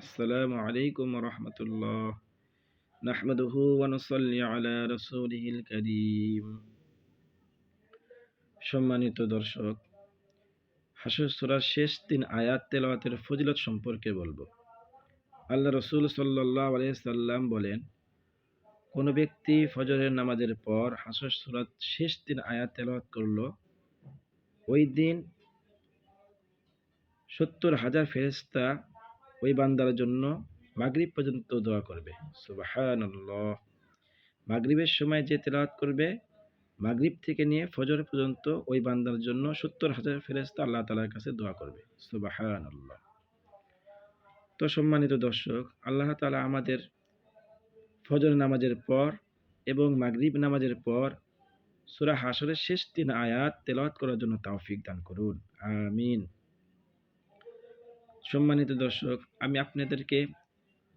السلام عليكم ورحمة الله نحمده ونصلي على رسوله الكريم সম্মানিত দর্শক হাসর সুরার শেষ তিন আয়াত তেলাওয়াতের ফজিলত সম্পর্কে বলবো আল্লাহ রসুল সাল্লাহ সাল্লাম বলেন কোনো ব্যক্তি ফজরের নামাজের পর হাসর সুরাত শেষ তিন আয়াত তেলাওয়াত করল ওই দিন সত্তর হাজার ফেরেস্তা ওই বান্দার জন্য মাগরিব পর্যন্ত দোয়া করবে। সুবাহান্লাহ মাগরিবের সময় যে তেলাওয়াত করবে, মাগরিব থেকে নিয়ে ফজর পর্যন্ত ওই বান্দার জন্য সত্তর হাজার ফেরেস্তা আল্লাহ তালার কাছে দোয়া করবে। সুবাহান তো সম্মানিত দর্শক, আল্লাহ তালা আমাদের ফজর নামাজের পর এবং মাগরিব নামাজের পর সুরা হাসরের শেষ তিন আয়াত তেলাওয়াত করার জন্য তাওফিক দান করুন। আমিন। সম্মানিত দর্শক আমি আপনাদেরকে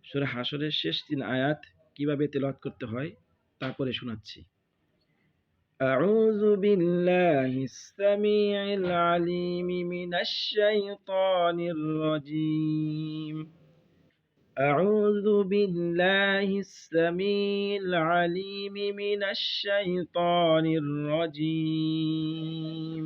সুরা হাসরের শেষ তিন আয়াত কিভাবে তেলাওয়াত করতে হয় তারপরে শোনাচ্ছি أعوذ بالله السميع العليم من الشيطان الرجيم أعوذ بالله السميع العليم من الشيطان الرجيم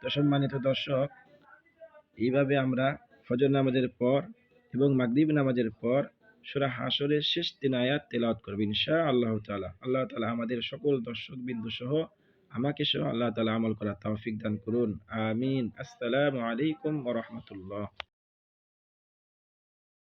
তো সম্মানিত দর্শক, এইভাবে আমরা ফজর নামাজের পর এবং মাগদীব নামাজের পর সুরা হাসরের শেষ দিন আয়াত তেলাওয়াত করবে ইনশা আল্লাহ তালা আল্লাহ তালা আমাদের সকল দর্শক বিন্দু সহ আমাকে সহ আল্লাহ তালা আমল করা তৌফিক দান করুন। আমিন। আসসালামু আলাইকুম ওরহমতুল্লাহ